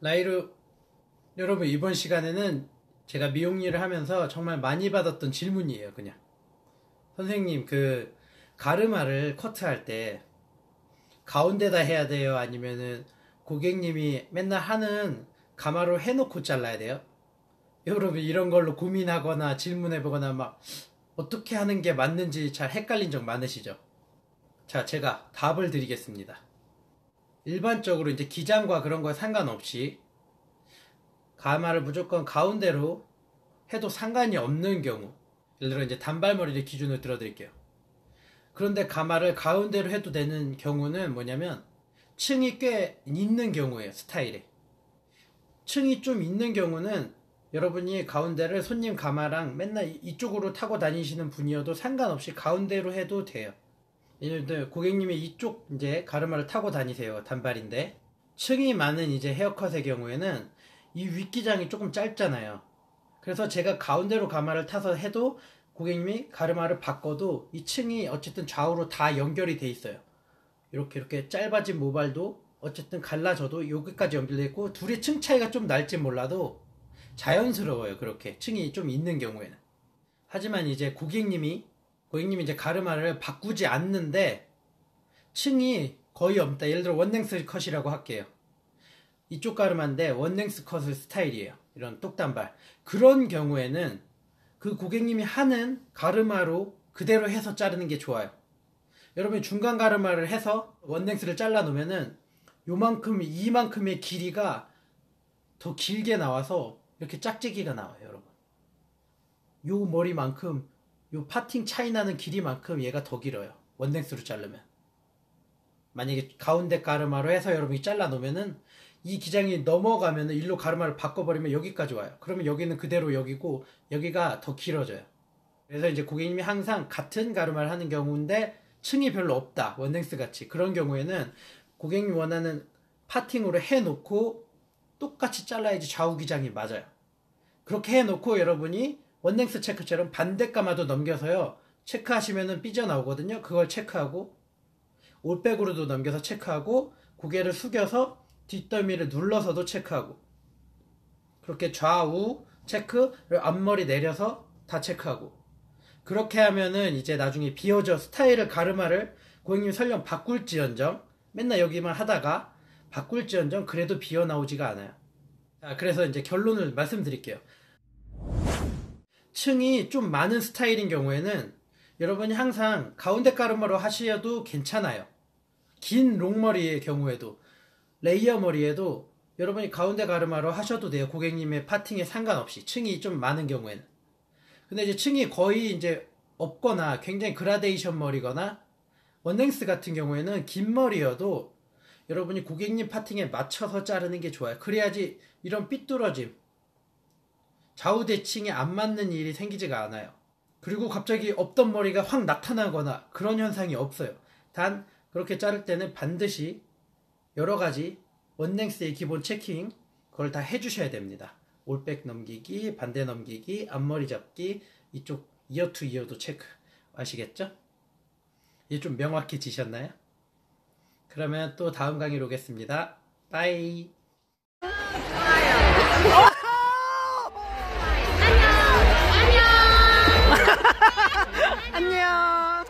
라이루 여러분 이번 시간에는 제가 미용 일을 하면서 정말 많이 받았던 질문이에요 그냥. 선생님 그 가르마를 커트할 때 가운데다 해야 돼요? 아니면은 고객님이 맨날 하는 가마로 해놓고 잘라야 돼요? 여러분 이런 걸로 고민하거나 질문해보거나 막 어떻게 하는 게 맞는지 잘 헷갈린 적 많으시죠? 자 제가 답을 드리겠습니다 일반적으로 이제 기장과 그런 거에 상관없이 가마를 무조건 가운데로 해도 상관이 없는 경우 예를 들어 이제 단발머리를 기준으로 들어드릴게요. 그런데 가마를 가운데로 해도 되는 경우는 뭐냐면 층이 꽤 있는 경우예요 스타일에. 층이 좀 있는 경우는 여러분이 가운데를 손님 가마랑 맨날 이쪽으로 타고 다니시는 분이어도 상관없이 가운데로 해도 돼요 예를 들어 고객님이 이쪽 이제 가르마를 타고 다니세요 단발인데. 층이 많은 이제 헤어컷의 경우에는 이 윗기장이 조금 짧잖아요. 그래서 제가 가운데로 가마를 타서 해도 고객님이 가르마를 바꿔도 이 층이 어쨌든 좌우로 다 연결이 돼 있어요. 이렇게 이렇게 짧아진 모발도 어쨌든 갈라져도 여기까지 연결돼 있고 둘이 층 차이가 좀 날지 몰라도 자연스러워요 그렇게. 층이 좀 있는 경우에는. 하지만 이제 고객님이 고객님이 이제 가르마를 바꾸지 않는데 층이 거의 없다. 예를 들어 원랭스 컷이라고 할게요. 이쪽 가르마인데 원랭스 컷을 스타일이에요. 이런 똑단발. 그런 경우에는 그 고객님이 하는 가르마로 그대로 해서 자르는 게 좋아요. 여러분 중간 가르마를 해서 원랭스를 잘라 놓으면은 요만큼 이만큼의 길이가 더 길게 나와서 이렇게 짝지기가 나와요, 여러분. 요 머리만큼 요 파팅 차이 나는 길이만큼 얘가 더 길어요. 원랭스로 자르면. 만약에 가운데 가르마로 해서 여러분이 잘라 놓으면은 이 기장이 넘어가면은 일로 가르마를 바꿔버리면 여기까지 와요. 그러면 여기는 그대로 여기고 여기가 더 길어져요. 그래서 이제 고객님이 항상 같은 가르마를 하는 경우인데 층이 별로 없다. 원랭스 같이. 그런 경우에는 고객님이 원하는 파팅으로 해놓고 똑같이 잘라야지 좌우 기장이 맞아요. 그렇게 해놓고 여러분이 원랭스 체크처럼 반대 가마도 넘겨서요. 체크하시면은 삐져나오거든요. 그걸 체크하고 올백으로도 넘겨서 체크하고 고개를 숙여서 뒷덜미를 눌러서도 체크하고 그렇게 좌우 체크 그리고 앞머리 내려서 다 체크하고 그렇게 하면은 이제 나중에 비어져 스타일을 가르마를 고객님 설령 바꿀지언정 맨날 여기만 하다가 바꿀지언정 그래도 비어 나오지가 않아요. 자, 그래서 이제 결론을 말씀드릴게요. 층이 좀 많은 스타일인 경우에는 여러분이 항상 가운데 가르마로 하셔도 괜찮아요. 긴 롱머리의 경우에도 레이어 머리에도 여러분이 가운데 가르마로 하셔도 돼요. 고객님의 파팅에 상관없이 층이 좀 많은 경우에는. 근데 이제 층이 거의 이제 없거나 굉장히 그라데이션 머리거나 원랭스 같은 경우에는 긴 머리여도 여러분이 고객님 파팅에 맞춰서 자르는 게 좋아요. 그래야지 이런 삐뚤어짐, 좌우 대칭에 안 맞는 일이 생기지가 않아요. 그리고 갑자기 없던 머리가 확 나타나거나 그런 현상이 없어요. 단 그렇게 자를 때는 반드시 여러 가지 원랭스의 기본 체킹 그걸 다 해주셔야 됩니다. 올백 넘기기, 반대 넘기기, 앞머리 잡기, 이쪽 이어 투 이어도 체크 아시겠죠? 이제 좀 명확해지셨나요? 그러면 또 다음 강의로 오겠습니다. 빠이 안녕.